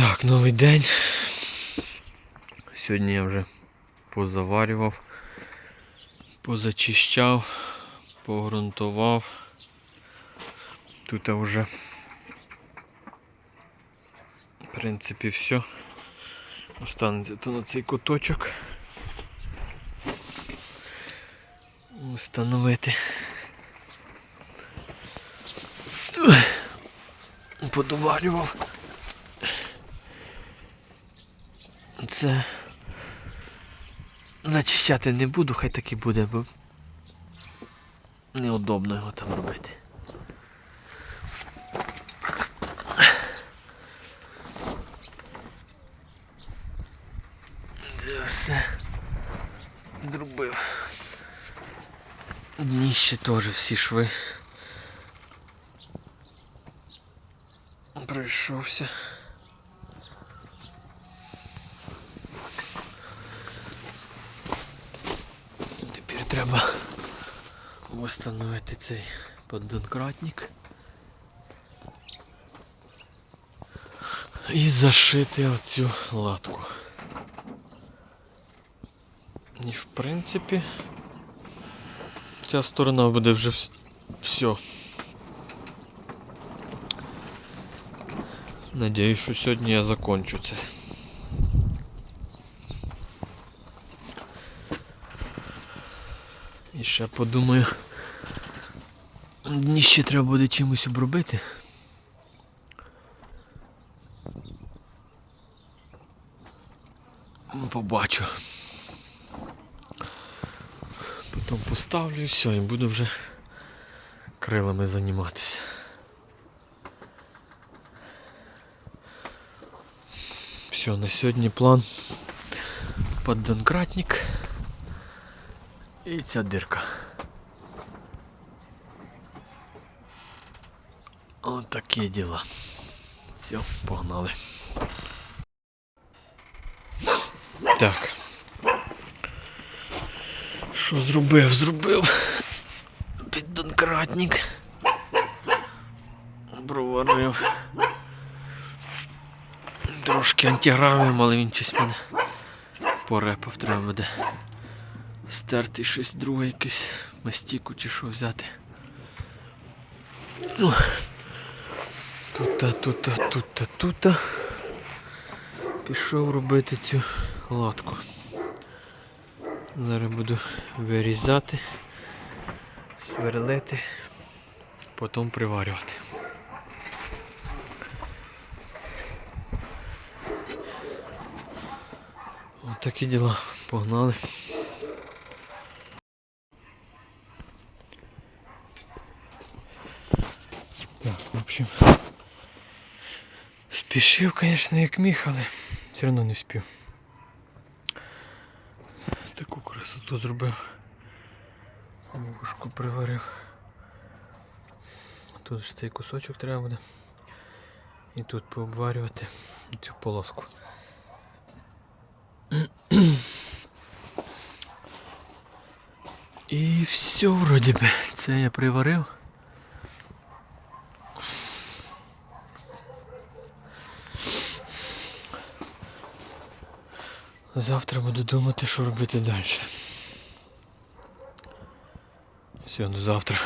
Так, новий день. Сьогодні я вже позаварював, позачищав, погрунтував. Тут вже в принципі все. Останеться то на цей куточок. Встановити. Подувалював. Це зачищати не буду, хай так і буде, бо неудобно його там робити. Де все зробив. Дніще теж всі шви. Пройшовся. треба встановити цей поддонкратник і зашити оцю латку. І в принципі ця сторона буде вже все. Надіюсь, що сьогодні я закончу це. І ще подумаю. Дні ще треба буде чимось обробити. Ну, Побачу. Потім поставлю і все, і буду вже крилами займатися. Все, на сьогодні план поддонкратник і ця дирка. Ось такі діла. Все, погнали. Так. Що зробив? Зробив піддонкратник. Проварив. Трошки антигравіум, але він щось мене порепав, треба буде стерти щось друге якесь мастіку чи що взяти. Ну, Тута, тута, тута, тута. Пішов робити цю латку. Зараз буду вирізати, сверлити, потім приварювати. Ось такі діла. Погнали. Так, в общем. Спішив, звісно, як міг, але все одно не спів. Таку красоту зробив. Вушку приварив. Тут ж цей кусочок треба буде. І тут пообварювати цю полоску. І все вроді би. Це я приварив. Завтра буду думати, що робити далі. Все, до завтра.